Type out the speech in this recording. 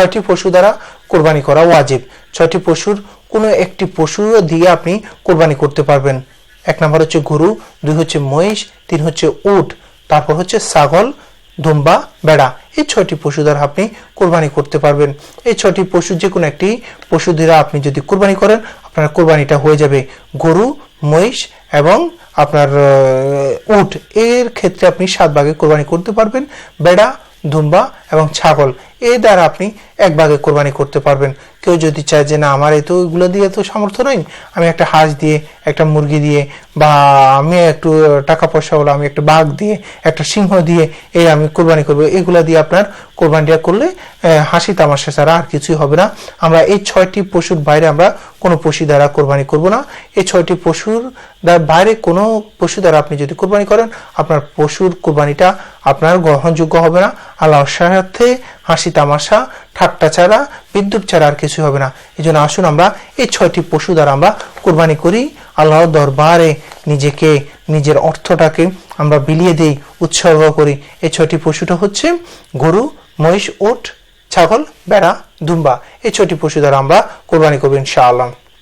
ছয়টি পশু দ্বারা কোরবানি করা ওয়াজিব। ছয়টি পশুর কোনো একটি পশু দিয়ে আপনি কোরবানি করতে পারবেন। এক নম্বর হচ্ছে গরু, দুই হচ্ছে মহিষ, তিন হচ্ছে উট, তারপর হচ্ছে ছাগল, দুম্বা, বেড়া। এই ছয়টি পশু দ্বারা আপনি কোরবানি করতে পারবেন। এই ছয়টি পশু যে কোনো একটি পশু দ্বারা আপনি যদি কোরবানি করেন, আপনার কোরবানিটা হয়ে যাবে গরু, মহিষ এবং আপনার উট। এর ক্ষেত্রে আপনি সাত ভাগে কোরবানি করতে পারবেন। বেড়া দুম্বা এবং ছাগল। এই দ্বারা আপনি এক ভাগে কোরবানি করতে পারবেন। কেউ যদি চায় যে, না, আমার এই তো এগুলো দিয়ে তো সামর্থ্য নয় আমি একটা হাঁস দিয়ে, একটা মুরগি দিয়ে, বা আমি একটু টাকা পয়সা হলো, আমি একটা বাঘ দিয়ে, একটা সিংহ দিয়ে, এই আমি কোরবানি করব। এগুলা দিয়ে আপনার কোরবানিটা করলে হাসি তামাশা ছাড়া আর কিছুই হবে না। আমরা এই ছয়টি পশুর বাইরে আমরা কোনো পশু দ্বারা কোরবানি করব না। এই ছয়টি পশুর বাইরে কোনো পশু দ্বারা আপনি যদি কোরবানি করেন, আপনার পশুর কোরবানিটা আপনার গ্রহণযোগ্য হবে না। আল্লাহর সাথে হাসি তামাশা, ঠাট্টা ছাড়া বিদ্যুৎ ছাড়া আর কিছু হবে না। এই জন্য আসুন আমরা এই ছয়টি পশু দ্বারা আমরা কোরবানি করি। আল্লাহর দরবারে নিজেকে, নিজের অর্থটাকে আমরা বিলিয়ে দিই, উৎসর্গ করি। এই ছয়টি পশুটা হচ্ছে গরু, মহিষ, ওট, ছাগল, বেড়া, দুম্বা। এই ছয়টি পশু দ্বারা আমরা কোরবানি করব ইনশাআল্লাহ।